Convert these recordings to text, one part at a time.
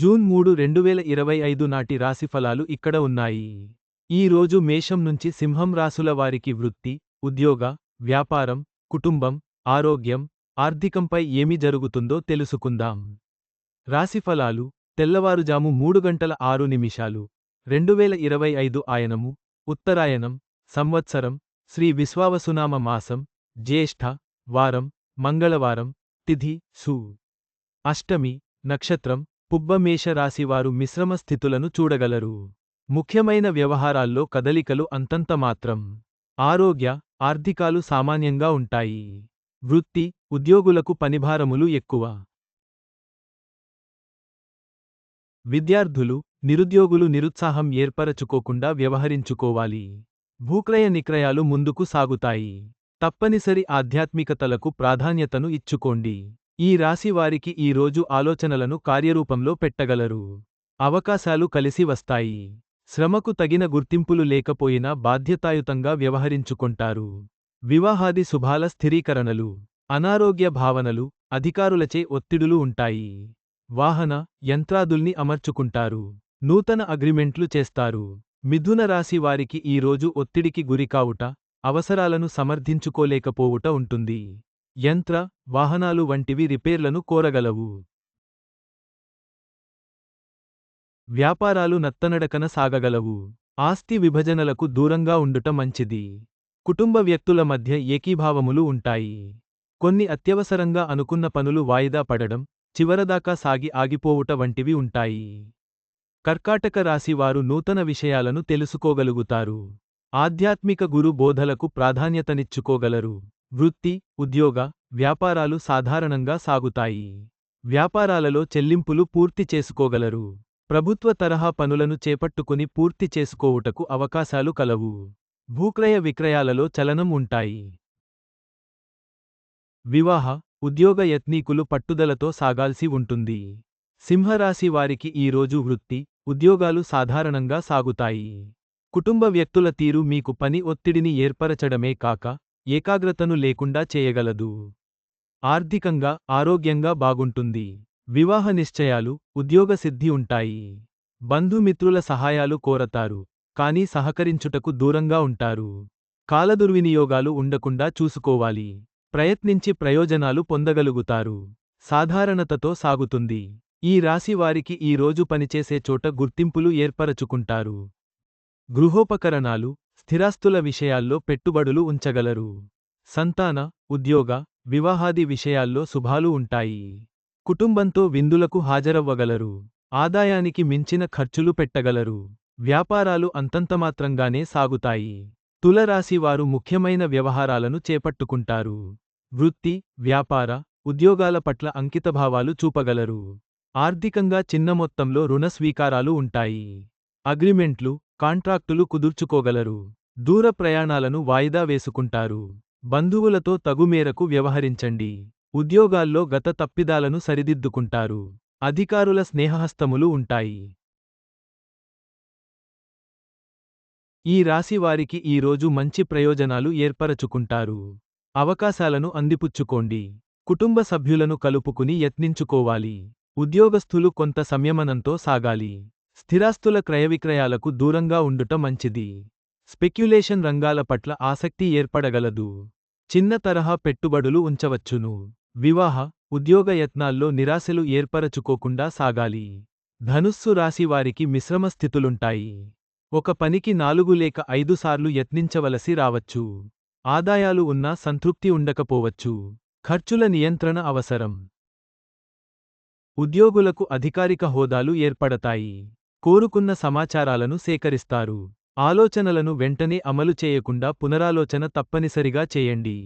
June మూడు రెండు వేల ఇరవై ఐదు నాటి రాశిఫలాలు ఇక్కడ ఉన్నాయి. ఈ రోజు మేషం నుంచి సింహం రాసుల వారికి వృత్తి ఉద్యోగ వ్యాపారం కుటుంబం ఆరోగ్యం ఆర్థికంపై ఏమి జరుగుతుందో తెలుసుకుందాం. రాశిఫలాలు తెల్లవారుజాము మూడు గంటల ఆరు నిమిషాలు రెండు వేల ఇరవై ఐదు ఆయనము ఉత్తరాయణం సంవత్సరం శ్రీ విశ్వావసునామ మాసం జ్యేష్ఠ వారం మంగళవారం తిథి సు. అష్టమి నక్షత్రం పుబ్బమేష రాశివారు మిశ్రమ స్థితులను చూడగలరు. ముఖ్యమైన వ్యవహారాల్లో కదలికలు అంతంత మాత్రం. ఆరోగ్య ఆర్థికాలు సామాన్యంగా ఉంటాయి. వృత్తి ఉద్యోగులకు పనిభారములు ఎక్కువ. విద్యార్థులు నిరుద్యోగులు నిరుత్సాహం ఏర్పరచుకోకుండా వ్యవహరించుకోవాలి. భూక్రయ నిక్రయాలు ముందుకు సాగుతాయి. తప్పనిసరి ఆధ్యాత్మికతలకు ప్రాధాన్యతను ఇచ్చుకోండి. ఈ రాశి వారికి ఈ రోజు ఆలోచనలను కార్యరూపంలో పెట్టగలరు. అవకాశాలు కలిసి వస్తాయి. శ్రమకు తగిన గుర్తింపులు లేకపోయినా బాధ్యతాయుతంగా వ్యవహరించుకొంటారు. వివాహాది శుభాల స్థిరీకరణలు అనారోగ్య భావనలు అధికారులచే ఒత్తిడులు ఉంటాయి. వాహన యంత్రాదుల్ని అమర్చుకుంటారు. నూతన అగ్రిమెంట్లు చేస్తారు. మిథున రాశి వారికి ఈ రోజు ఒత్తిడికి గురికావుట అవసరాలను సమర్థించుకోలేకపోవుట ఉంటుంది. యంత్ర వాహనాలు వంటివి రిపేర్లను కోరగలవు. వ్యాపారాలు నత్తనడకన సాగగలవు. ఆస్తి విభజనలకు దూరంగా ఉండుట మంచిది. కుటుంబ వ్యక్తుల మధ్య ఏకీభావములు ఉంటాయి. కొన్ని అత్యవసరంగా అనుకున్న పనులు వాయిదా పడడం చివరదాకా సాగి ఆగిపోవుట వంటివి ఉంటాయి. కర్కాటక రాశి వారు నూతన విషయాలను తెలుసుకోగలుగుతారు. ఆధ్యాత్మిక గురు బోధలకు ప్రాధాన్యతనిచ్చుకోగలరు. వృత్తి ఉద్యోగ వ్యాపారాలు సాధారణంగా సాగుతాయి. వ్యాపారాలలో చెల్లింపులు పూర్తి చేసుకోగలరు. ప్రభుత్వ తరహా పనులను చేపట్టుకుని పూర్తి చేసుకోవుటకు అవకాశాలు కలవు. భూక్రయ విక్రయాలలో చలనం ఉంటాయి. వివాహ ఉద్యోగ యత్నీకులు పట్టుదలతో సాగాల్సి ఉంటుంది. సింహరాశి వారికి ఈ రోజు వృత్తి ఉద్యోగాలు సాధారణంగా సాగుతాయి. కుటుంబ వ్యక్తుల తీరు మీకు పని ఒత్తిడిని ఏర్పరచడమే కాక ఏకాగ్రతను లేకుండా చేయగలదు. ఆర్థికంగా ఆరోగ్యంగా బాగుంటుంది. వివాహ నిశ్చయాలు ఉద్యోగ సిద్ధి ఉంటాయి. బంధుమిత్రుల సహాయాలు కోరతారు కానీ సహకరించుటకు దూరంగా ఉంటారు. కాలదుర్వినియోగాలు ఉండకుండా చూసుకోవాలి. ప్రయత్నించి ప్రయోజనాలు పొందగలుగుతారు. సాధారణతతో సాగుతుంది. ఈ రాశి వారికి ఈ రోజు పనిచేసే చోట గుర్తింపులు ఏర్పరచుకుంటారు. గృహోపకరణాలు స్థిరాస్తుల విషయాల్లో పెట్టుబడులు ఉంచగలరు. సంతాన ఉద్యోగ వివాహాది విషయాల్లో శుభాలు ఉంటాయి. కుటుంబంతో విందులకు హాజరవ్వగలరు. ఆదాయానికి మించిన ఖర్చులు పెట్టగలరు. వ్యాపారాలు అంతంతమాత్రంగానే సాగుతాయి. తులరాశివారు ముఖ్యమైన వ్యవహారాలను చేపట్టుకుంటారు. వృత్తి వ్యాపార ఉద్యోగాల పట్ల అంకితభావాలు చూపగలరు. ఆర్థికంగా చిన్న మొత్తంలో రుణ స్వీకారాలు ఉంటాయి. అగ్రిమెంట్లు కాంట్రాక్టులు కుదుర్చుకోగలరు. దూర ప్రయాణాలను వాయిదా వేసుకుంటారు. బంధువులతో తగుమేరకు వ్యవహరించండి. ఉద్యోగాల్లో గత తప్పిదాలను సరిదిద్దుకుంటారు. అధికారుల స్నేహహస్తములు ఉంటాయి. ఈ రాశి వారికి ఈ రోజు మంచి ప్రయోజనాలు ఏర్పరచుకుంటారు. అవకాశాలను అందిపుచ్చుకోండి. కుటుంబ సభ్యులను కలుపుకుని యత్నించుకోవాలి. ఉద్యోగస్థులు కొంత సంయమనంతో సాగాలి. స్థిరాస్తుల క్రయవిక్రయాలకు దూరంగా ఉండుట మంచిది. స్పెక్యులేషన్ రంగాల పట్ల ఆసక్తి ఏర్పడగలదు. చిన్న తరహా పెట్టుబడులు ఉంచవచ్చును. వివాహ ఉద్యోగ యత్నాల్లో నిరాశలు ఏర్పరచుకోకుండా సాగాలి. ధనుస్సు రాశి వారికి మిశ్రమ స్థితులుంటాయి. ఒక పనికి నాలుగు లేక ఐదు సార్లు యత్నించవలసి రావచ్చు. ఆదాయాలు ఉన్నా సంతృప్తి ఉండకపోవచ్చు. ఖర్చుల నియంత్రణ అవసరం. ఉద్యోగులకు అధికారిక హోదాలు ఏర్పడతాయి. కోరుకున్న సమాచారాలను సేకరిస్తారు. ఆలోచనలను వెంటనే అమలు చేయకుండా పునరాలోచన తప్పనిసరిగా చేయండి.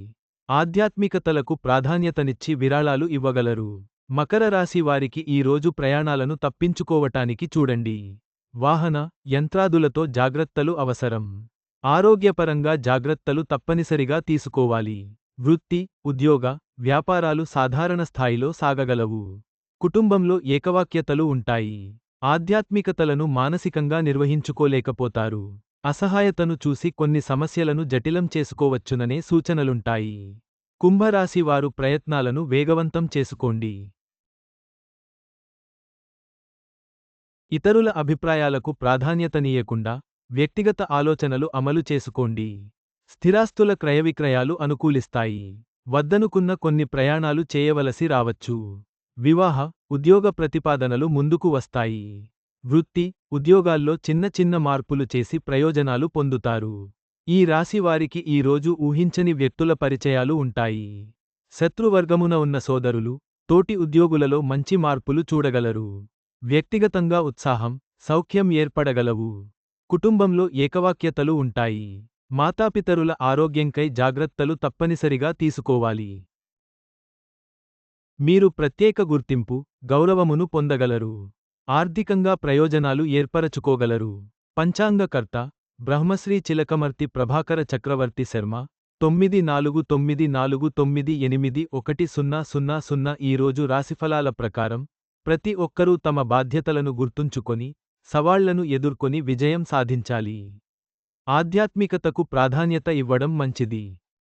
ఆధ్యాత్మికతలకు ప్రాధాన్యతనిచ్చి విరాళాలు ఇవ్వగలరు. మకర రాశి వారికి ఈ రోజు ప్రయాణాలను తప్పించుకోవటానికి చూడండి. వాహన యంత్రాదులతో జాగ్రత్తలు అవసరం. ఆరోగ్యపరంగా జాగ్రత్తలు తప్పనిసరిగా తీసుకోవాలి. వృత్తి ఉద్యోగ వ్యాపారాలు సాధారణ స్థాయిలో సాగగలవు. కుటుంబంలో ఏకవాక్యతలు ఉంటాయి. ఆధ్యాత్మికతలను మానసికంగా నిర్వహించుకోలేకపోతారు. అసహాయతను చూసి కొన్ని సమస్యలను జటిలం చేసుకోవచ్చుననే సూచనలుంటాయి. కుంభరాశి వారు ప్రయత్నాలను వేగవంతం చేసుకోండి. ఇతరుల అభిప్రాయాలకు ప్రాధాన్యతనీయకుండా వ్యక్తిగత ఆలోచనలు అమలు చేసుకోండి. స్థిరాస్తుల క్రయవిక్రయాలు అనుకూలిస్తాయి. వద్దనుకున్న కొన్ని ప్రయాణాలు చేయవలసి రావచ్చు. వివాహ ఉద్యోగ ప్రతిపాదనలు ముందుకు వస్తాయి. వృత్తి ఉద్యోగాల్లో చిన్న చిన్న మార్పులు చేసి ప్రయోజనాలు పొందుతారు. ఈ రాశి వారికి ఈ రోజు ఊహించని వ్యక్తుల పరిచయాలు ఉంటాయి. శత్రువర్గమున ఉన్న సోదరులు తోటి ఉద్యోగులలో మంచి మార్పులు చూడగలరు. వ్యక్తిగతంగా ఉత్సాహం సౌఖ్యం ఏర్పడగలవు. కుటుంబంలో ఏకవాక్యతలు ఉంటాయి. మాతాపితరుల ఆరోగ్యంకై జాగ్రత్తలు తప్పనిసరిగా తీసుకోవాలి. మీరు ప్రత్యేక గుర్తింపు గౌరవమును పొందగలరు. ఆర్థికంగా ప్రయోజనాలు ఏర్పరచుకోగలరు. పంచాంగకర్త బ్రహ్మశ్రీ చిలకమర్తి ప్రభాకర చక్రవర్తి శర్మ తొమ్మిది నాలుగు తొమ్మిది నాలుగు తొమ్మిది ఎనిమిది ఒకటి సున్నా సున్నా సున్నా ఈరోజు రాశిఫలాల ప్రకారం ప్రతి ఒక్కరూ తమ బాధ్యతలను గుర్తుంచుకొని సవాళ్ళను ఎదుర్కొని విజయం సాధించాలి. ఆధ్యాత్మికతకు ప్రాధాన్యత ఇవ్వడం మంచిది.